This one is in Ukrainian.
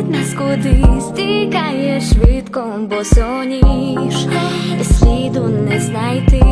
від нас кудись стікає швидко, бо соніш і сліду не знайти.